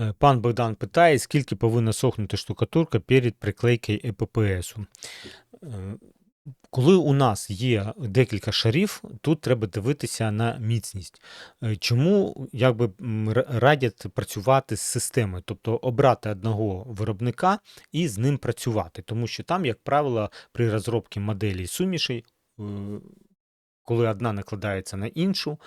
Е, Пан Богдан питає, скільки повинна сохнути штукатурка перед приклейкою ЕППСу. Е, Коли у нас є декілька шарів, тут треба дивитися на міцність. Е, Чому якби, радять працювати з системою, тобто обрати одного виробника і з ним працювати, тому що там, як правило, при розробці моделі сумішей, коли одна накладається на іншу,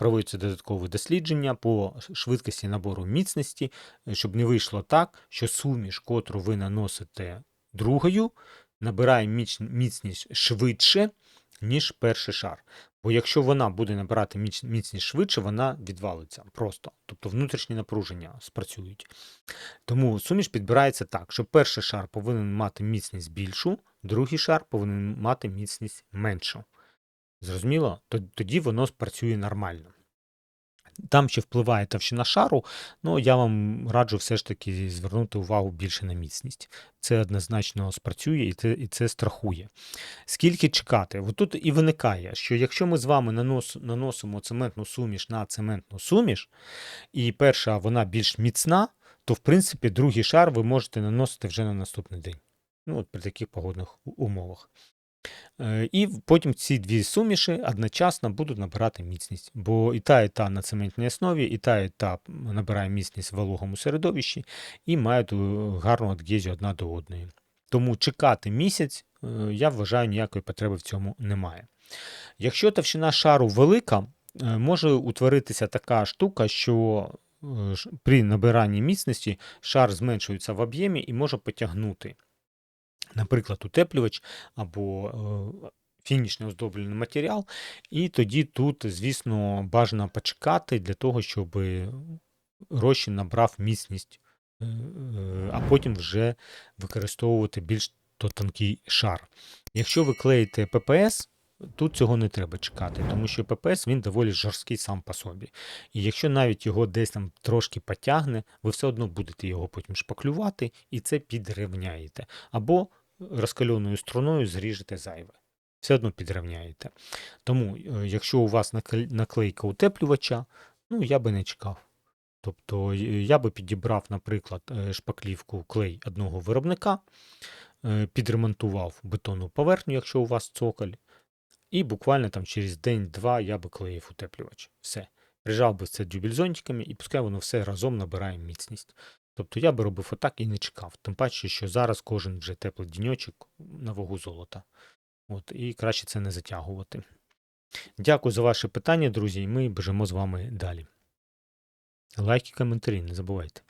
проводяться додаткові дослідження по швидкості набору міцності, е, щоб не вийшло так, що суміш, котру ви наносите другою, набирає міцність швидше, ніж перший шар. Бо якщо вона буде набирати міцність швидше, вона відвалиться просто. Тобто внутрішні напруження спрацюють. Тому суміш підбирається так, що перший шар повинен мати міцність більшу, другий шар повинен мати міцність меншу. Зрозуміло? Тоді воно спрацює нормально. Там ще впливає товщина шару, ну я вам раджу все ж таки звернути увагу більше на міцність. Це однозначно спрацює і це, і це страхує. Скільки чекати? От тут і виникає, що якщо ми з вами нанос, наносимо цементну суміш на цементну суміш, і перша вона більш міцна, то в принципі другий шар ви можете наносити вже на наступний день. Ну, от при таких погодних умовах. Е, І потім ці дві суміші одночасно будуть набирати міцність. Бо і та, і та на цементній основі, і та, і та набирає міцність в вологому середовищі і мають е, гарну адгезію одна до одної. Тому чекати місяць, е, я вважаю, ніякої потреби в цьому немає. Якщо товщина шару велика, може утворитися така штука, що при набиранні міцності шар зменшується в об'ємі і може потягнути наприклад, утеплювач або е, фінішний оздоблювальний матеріал. І тоді тут, звісно, бажано почекати для того, щоб розчин набрав міцність, е, е, а потім вже використовувати більш то тонкий шар. Якщо ви клеїте ППС, тут цього не треба чекати, тому що ППС він доволі жорсткий сам по собі. І якщо навіть його десь там трошки потягне, ви все одно будете його потім шпаклювати і це підрівняєте. Або розкальоною струною зріжете зайве. Все одно підрівняєте. Тому, е, якщо у вас наклейка утеплювача, ну я би не чекав. Тобто е, я би підібрав, наприклад, е, шпаклівку клей одного виробника, підремонтував бетонну поверхню, якщо у вас цоколь, і буквально там через день-два я би клеїв утеплювач. Все. Прижав би це дюбельзонтиками і пускай воно все разом набирає міцність. Тобто я би робив отак і не чекав. Тим паче, що зараз кожен вже теплий діньочок на вагу золота. От, і краще це не затягувати. Дякую за ваше питання, друзі, і ми біжимо з вами далі. Лайки, коментарі, не забувайте.